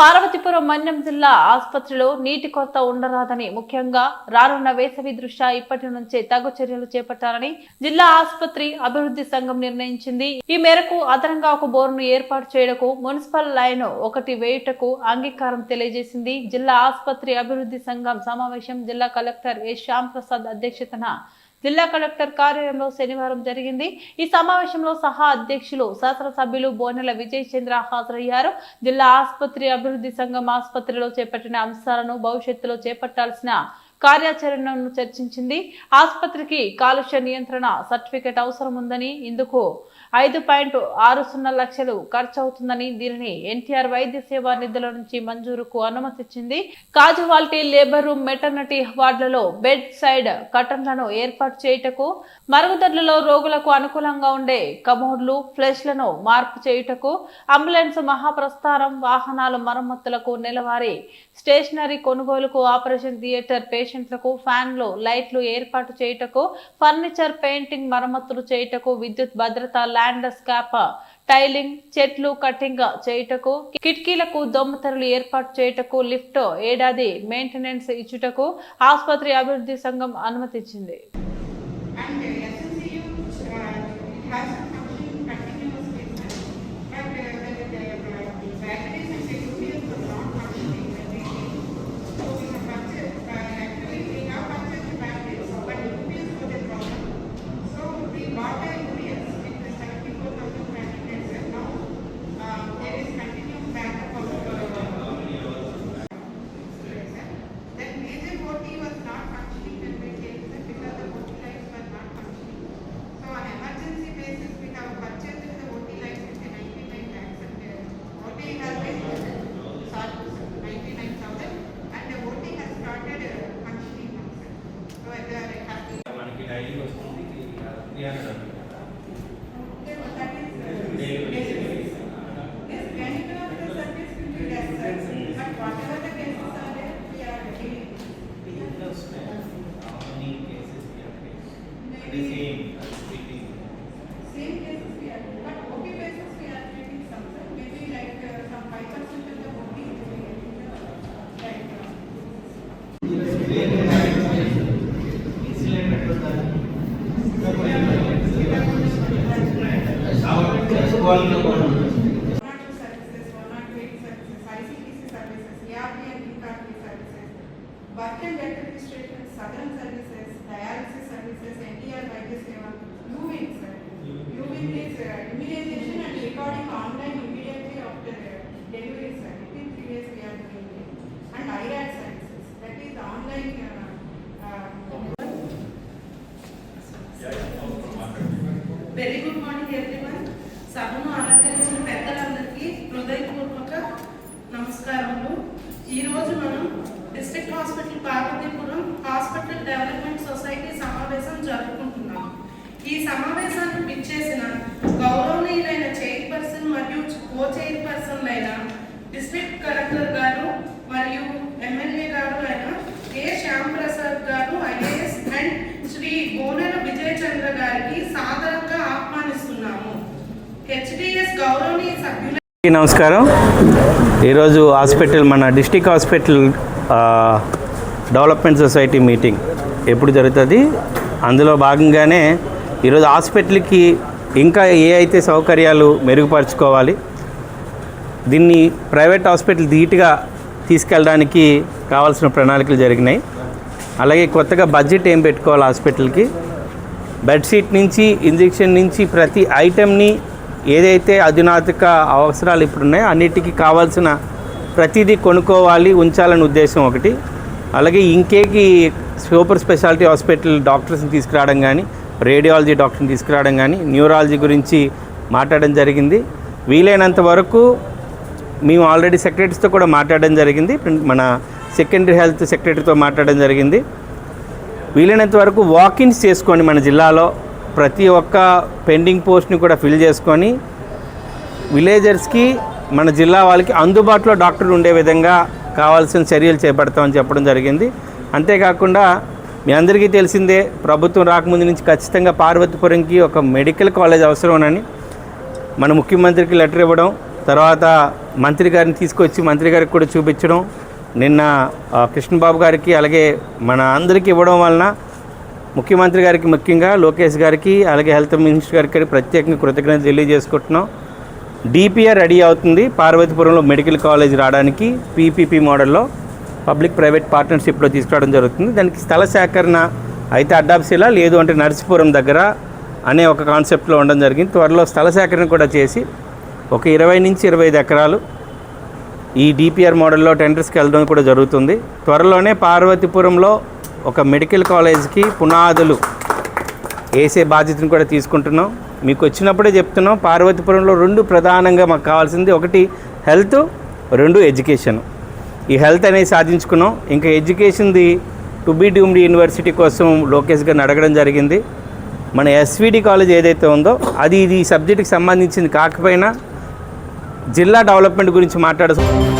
పార్వతీపురం మన్యం జిల్లా ఆసుపత్రిలో నీటి కొరత ఉండరాదని ముఖ్యంగా రానున్న వేసవి దృష్ట్యా ఇప్పటి నుంచే తగు చర్యలు చేపట్టాలని జిల్లా ఆసుపత్రి అభివృద్ధి సంఘం నిర్ణయించింది. ఈ మేరకు అదనంగా ఒక బోరును ఏర్పాటు చేయడకు మున్సిపల్ లైన్ ఒకటి వేయుటకు అంగీకారం తెలియజేసింది. జిల్లా ఆసుపత్రి అభివృద్ధి సంఘం సమావేశం జిల్లా కలెక్టర్ ఎ శ్యామ్ ప్రసాద్ అధ్యక్షతన జిల్లా కలెక్టర్ కార్యాలయంలో శనివారం జరిగింది. ఈ సమావేశంలో సహా అధ్యక్షులు శాసనసభ్యులు బోనెల విజయ్ చంద్ర హాజరయ్యారు. జిల్లా ఆసుపత్రి అభివృద్ధి సంఘం ఆసుపత్రిలో చేపట్టిన అంశాలను భవిష్యత్తులో చేపట్టాల్సిన కార్యాచరణను చర్చించింది. ఆసుపత్రికి కాలుష్య నియంత్రణ సర్టిఫికెట్ అవసరం ఉందని ఇందుకు ఐదు పాయింట్ ఆరు సున్నా లక్షలు ఖర్చు అవుతుందని దీనిని ఎన్టీఆర్ వైద్య సేవా నిధుల నుంచి మంజూరుకు అనుమతిచ్చింది. కాజువాలిటీ లేబర్ రూమ్ మెటర్నిటీ వార్డులలో బెడ్ సైడ్ కటన్లను ఏర్పాటు చేయుటకు మరుగుదొడ్లలో రోగులకు అనుకూలంగా ఉండే కమోడ్లు ఫ్లెష్లను మార్పు చేయుటకు అంబులెన్స్ మహాప్రస్థానం వాహనాల మరమ్మతులకు నెలవారీ స్టేషనరీ కొనుగోలుకు ఆపరేషన్ థియేటర్ పేషెంట్లకు ఫ్యాన్లు లైట్లు ఏర్పాటు చేయుటకు ఫర్నిచర్ పెయింటింగ్ మరమ్మతులు చేయుటకు విద్యుత్ భద్రతా ల్యాండ్ టైలింగ్ చెట్లు కటింగ్ చేయుటకు కిటికీలకు దొమ్మతెరలు ఏర్పాటు చేయుటకు లిఫ్ట్ ఏడాది మెయింటెనెన్స్ ఇచ్చుటకు ఆసుపత్రి అభివృద్ధి సంఘం అనుమతిచ్చింది. Yes, sir. services, work and debt administration, southern services, dialysis services, NDR Vaidya Seva, UVIN, sir. UVIN is uh, immunization and recording online immediately after uh, delivery, sir. Within three days we are doing it. And IRAD services, that is online, uh, uh, very good morning everyone సభను అలంకరించిన పెద్దలందరికీ హృదయపూర్వక నమస్కారములు. ఈరోజు మనం district hospital Parvathipuram hospital development society సమావేశం జరుపుకుంటున్నాం. ఈ సమావేశానికి పిచ్చేసిన గౌరవనీయులైన చైర్పర్సన్ మరియు కో చైర్పర్సన్లైన డిస్ట్రిక్ట్ కలెక్టర్ గారు మరియు ఎమ్మెల్యే గారు అయిన కె. శ్యామ్ ప్రసాద్ గారు అయిన అండ్ శ్రీ బోనెల విజయ్ చంద్ర గారికి సాదరంగా ఆహ్వానిస్తున్నాము హెచ్డిఎస్ గౌరవనీయ సభ్యుల అందరికీ నమస్కారం. ఈరోజు హాస్పిటల్ మన district hospital development society meeting ఎప్పుడు జరుగుతుంది? అందులో భాగంగానే ఈరోజు హాస్పిటల్కి ఇంకా ఏ అయితే సౌకర్యాలు మెరుగుపరుచుకోవాలి దీన్ని ప్రైవేట్ హాస్పిటల్ ధీటుగా తీసుకెళ్ళడానికి కావాల్సిన ప్రణాళికలు జరిగినాయి. అలాగే కొత్తగా బడ్జెట్ ఏం పెట్టుకోవాలి హాస్పిటల్కి? బెడ్షీట్ నుంచి ఇంజెక్షన్ నుంచి ప్రతి ఐటెంని ఏదైతే అధునాతక అవసరాలు ఇప్పుడు ఉన్నాయో అన్నిటికీ కావాల్సిన ప్రతిదీ కొనుక్కోవాలి ఉంచాలని ఉద్దేశం ఒకటి. అలాగే ఇంకేకి సూపర్ స్పెషాలిటీ హాస్పిటల్ డాక్టర్స్ని తీసుకురావడం కానీ రేడియాలజీ డాక్టర్ని తీసుకురావడం కానీ న్యూరాలజీ గురించి మాట్లాడడం జరిగింది. వీలైనంత వరకు మేము ఆల్రెడీ సెక్రటరీస్తో కూడా మాట్లాడడం జరిగింది. మన సెకండరీ హెల్త్ సెక్రటరీతో మాట్లాడడం జరిగింది. వీలైనంత వరకు వాకిన్స్ చేసుకోండి మన జిల్లాలో. ప్రతి ఒక్క పెండింగ్ పోస్ట్ని కూడా ఫిల్ చేసుకొని విలేజర్స్కి మన జిల్లా వాళ్ళకి అందుబాటులో డాక్టర్లు ఉండే విధంగా కావాల్సిన చర్యలు చేపడతామని చెప్పడం జరిగింది. అంతేకాకుండా మీ అందరికీ తెలిసిందే ప్రభుత్వం రాకముందు నుంచి ఖచ్చితంగా పార్వతీపురంకి ఒక మెడికల్ కాలేజ్ అవసరమని మన ముఖ్యమంత్రికి లెటర్ ఇవ్వడం తర్వాత మంత్రి గారిని తీసుకొచ్చి మంత్రి గారికి కూడా చూపించడం నిన్న కృష్ణబాబు గారికి అలాగే మన అందరికీ ఇవ్వడం వలన ముఖ్యమంత్రి గారికి ముఖ్యంగా లోకేష్ గారికి అలాగే హెల్త్ మినిస్టర్ గారికి ప్రత్యేకంగా కృతజ్ఞత తెలియజేసుకుంటున్నాం. డిపిఆర్ రెడీ అవుతుంది పార్వతీపురంలో మెడికల్ కాలేజ్ రావడానికి పీపీపీ మోడల్లో పబ్లిక్ ప్రైవేట్ పార్ట్నర్షిప్లో తీసుకురావడం జరుగుతుంది. దానికి స్థల సేకరణ అయితే అడ్డాప్సిలా లేదు అంటే నర్సీపురం దగ్గర అనే ఒక కాన్సెప్ట్లో ఉండడం జరిగింది. త్వరలో స్థల సేకరణ కూడా చేసి ఒక ఇరవై నుంచి ఇరవై ఐదు ఎకరాలు ఈ డిపిఆర్ మోడల్లో టెండర్స్కి వెళ్ళడం కూడా జరుగుతుంది. త్వరలోనే పార్వతీపురంలో ఒక మెడికల్ కాలేజ్కి పునాదులు వేసే బాధ్యతను కూడా తీసుకుంటున్నాం. మీకు వచ్చినప్పుడే చెప్తున్నాం పార్వతీపురంలో రెండు ప్రధానంగా మాకు కావాల్సింది ఒకటి హెల్త్ రెండు ఎడ్యుకేషన్. ఈ హెల్త్ అనేది సాధించుకున్నాం. ఇంకా ఎడ్యుకేషన్ది టు బీ డూమ్డ్ యూనివర్సిటీ కోసం లోకేష్ గారిని అడగడం జరిగింది. మన ఎస్విడి కాలేజ్ ఏదైతే ఉందో అది ఇది సబ్జెక్టుకి సంబంధించింది కాకపోయినా జిల్లా డెవలప్మెంట్ గురించి మాట్లాడుతున్నాం